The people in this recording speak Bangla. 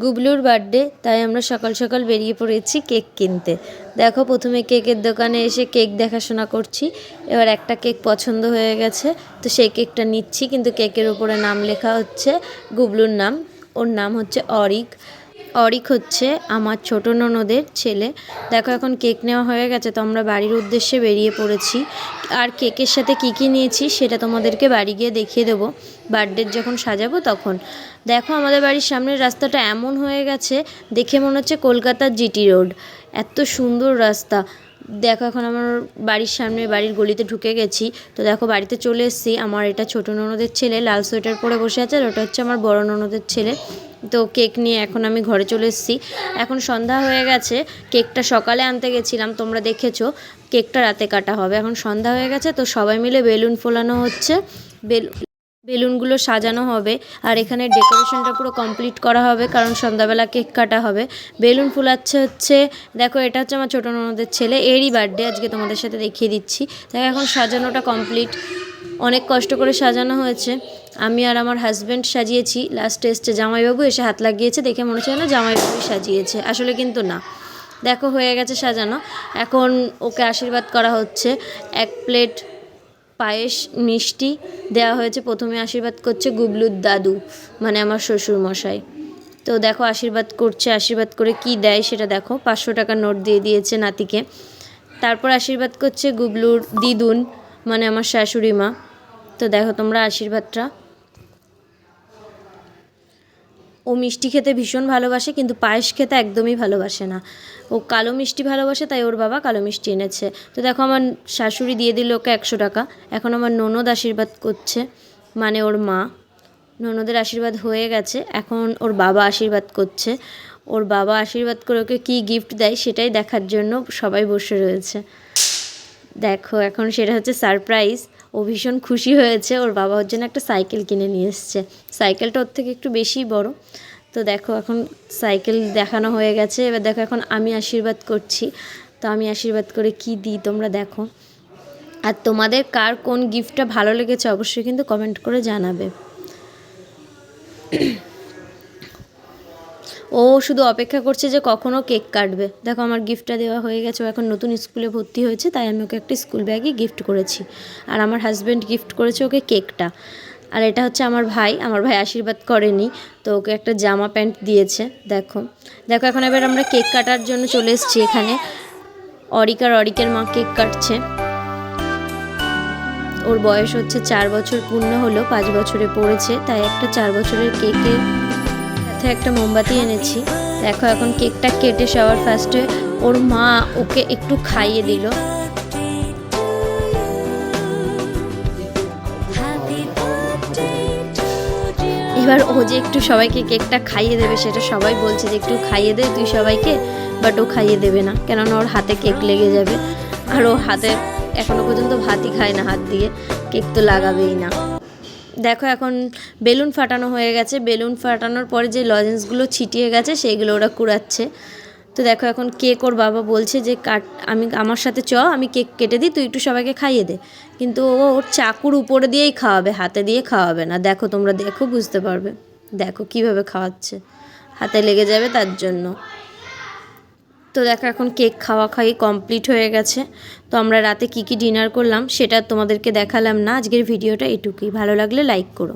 গুবলুর বার্থডে, তাই আমরা সকাল সকাল বেরিয়ে পড়েছি কেক কিনতে। দেখো, প্রথমে কেকের দোকানে এসে কেক দেখাশোনা করছি। এবার একটা কেক পছন্দ হয়ে গেছে, তো সেই কেকটা নিচ্ছি, কিন্তু কেকের উপরে নাম লেখা হচ্ছে গুবলুর নাম। ওর নাম হচ্ছে অরিক। অরিক হচ্ছে আমার ছোট ননদের ছেলে। দেখো এখন কেক নেওয়া হয়ে গেছে, তো আমরা বাড়ির উদ্দেশ্যে বেরিয়ে পড়েছি। আর কেকের সাথে কী কী নিয়েছি সেটা তোমাদেরকে বাড়ি গিয়ে দেখিয়ে দেবো। বার্থডের যখন সাজাবো তখন। দেখো আমাদের বাড়ির সামনের রাস্তাটা এমন হয়ে গেছে, দেখে মনে হচ্ছে কলকাতার জিটি রোড। এত সুন্দর রাস্তা। দেখো এখন আমার বাড়ির সামনে বাড়ির গলিতে ঢুকে গেছি। তো দেখো বাড়িতে চলে এসেছি, আমার এটা ছোট ননদের ছেলে, লাল সোয়েটার পরে বসে আছে আর ওটা হচ্ছে আমার বড় ননদের ছেলে। তো কেক নিয়ে এখন আমি ঘরে চলে এসেছি। এখন সন্ধ্যা হয়ে গেছে, কেকটা সকালে আনতে গেছিলাম, তোমরা দেখেছ, কেকটা রাতে কাটা হবে। এখন সন্ধ্যা হয়ে গেছে, তো সবাই মিলে বেলুন ফোলানো হচ্ছে। বেল বেলুনগুলো সাজানো হবে, আর এখানে ডেকোরেশনটা পুরো কমপ্লিট করা হবে, কারণ সন্ধ্যাবেলা কেক কাটা হবে। বেলুন ফুলাচ্ছে হচ্ছে, দেখো এটা হচ্ছে আমার ছোটো ননদের ছেলে, এরই বার্থডে আজকে তোমাদের সাথে দেখিয়ে দিচ্ছি। দেখো এখন সাজানোটা কমপ্লিট, অনেক কষ্ট করে সাজানো হয়েছে। আমি আর আমার হাজব্যান্ড সাজিয়েছি। লাস্টে এসছে জামাইবাবু এসে হাত লাগিয়েছে, দেখে মনে হচ্ছে না জামাইবাবুই সাজিয়েছে। আসলে কিন্তু না। দেখো, হয়ে গেছে সাজানো। এখন ওকে আশীর্বাদ করা হচ্ছে। এক প্লেট পায়েস, মিষ্টি দেওয়া হয়েছে। প্রথমে আশীর্বাদ করছে গুবলুর দাদু মানে আমার শ্বশুর মশাই তো দেখো, আশীর্বাদ করছে, আশীর্বাদ করে কি দেয় সেটা দেখো। পাঁচশো টাকার নোট দিয়ে দিয়েছে নাতিকে। তারপর আশীর্বাদ করছে গুবলুর দিদুন মানে আমার শাশুড়ি মা। তো দেখো তোমরা আশীর্বাদটা ও মিষ্টি খেতে ভীষণ ভালোবাসে, কিন্তু পায়েস খেতে একদমই ভালোবাসে না। ও কালো মিষ্টি ভালোবাসে, তাই ওর বাবা কালো মিষ্টি এনেছে। তো দেখো আমার শাশুড়ি দিয়ে দিল ওকে একশো টাকা। এখন আমার ননদ আশীর্বাদ করছে মানে ওর মা। ননদের আশীর্বাদ হয়ে গেছে, এখন ওর বাবা আশীর্বাদ করছে। ওর বাবা আশীর্বাদ করে ওকে কী গিফট দেয় সেটাই দেখার জন্য সবাই বসে রয়েছে। দেখো, এখন সেটা হচ্ছে সারপ্রাইজ ও ভীষণ খুশি হয়েছে, ওর বাবা ওর জন্য একটা সাইকেল কিনে নিয়ে এসছে। সাইকেলটা ওর থেকে একটু বেশিই বড়। তো দেখো এখন সাইকেল দেখানো হয়ে গেছে, এবার দেখো এখন আমি আশীর্বাদ করছি। তো আমি আশীর্বাদ করে কি দিই তোমরা দেখো। আর তোমাদের কার কোন গিফটটা ভালো লেগেছে অবশ্যই কিন্তু কমেন্ট করে জানাবে। ও শুধু অপেক্ষা করছে যে কখনও কেক কাটবে। দেখো আমার গিফটটা দেওয়া হয়ে গেছে, ও এখন নতুন স্কুলে ভর্তি হয়েছে, তাই আমি ওকে একটা স্কুল ব্যাগই গিফট করেছি। আর আমার হাজব্যান্ড গিফট করেছে ওকে কেকটা। আর এটা হচ্ছে আমার ভাই আমার ভাই আশীর্বাদ করেনি, তো ওকে একটা জামা প্যান্ট দিয়েছে, দেখো। দেখো এখন এবার আমরা কেক কাটার জন্য চলে এসেছি এখানে। অরিকার অরিকের মা কেক কাটছে। ওর বয়স হচ্ছে চার বছর, পূর্ণ হলো পাঁচ বছরে পড়েছে, তাই একটা চার বছরের কেকের সাথে একটা মোমবাতি এনেছি। দেখো এখন কেকটা কেটে সবার ফার্স্টে ওর মা ওকে একটু খাইয়ে দিল। এবার ও যে একটু সবাইকে কেকটা খাইয়ে দেবে সেটা সবাই বলছে যে একটু খাইয়ে দে তুই সবাইকে বাট ও খাইয়ে দেবে না। কেননা ওর হাতে কেক লেগে যাবে। আর ও হাতে এখনও পর্যন্ত ভাতই খায় না হাত দিয়ে। কেক তো লাগাবেই না। দেখো এখন বেলুন ফাটানো হয়ে গেছে। বেলুন ফাটানোর পরে যে লজেন্সগুলো ছিটিয়ে গেছে, সেইগুলো ওরা কুড়াচ্ছে। তো দেখো এখন কেক ওর বাবা বলছে যে, কাট, আমি, আমার সাথে চ, আমি কেক কেটে দিই, তুই একটু সবাইকে খাইয়ে দে। কিন্তু ও ওর চাকুর উপরে দিয়েই খাওয়াবে, হাতে দিয়ে খাওয়াবে না। দেখো তোমরা দেখো, বুঝতে পারবে। দেখো কীভাবে খাওয়াচ্ছে। হাতে লেগে যাবে তার জন্য। তো দেখো, এখন কেক খাওয়া খাই কমপ্লিট হয়ে গেছে। তো আমরা রাতে কি কি ডিনার করলাম, সেটা তোমাদেরকে দেখালাম না। আজকের ভিডিওটা এটুকুই। ভালো লাগলে লাইক করো।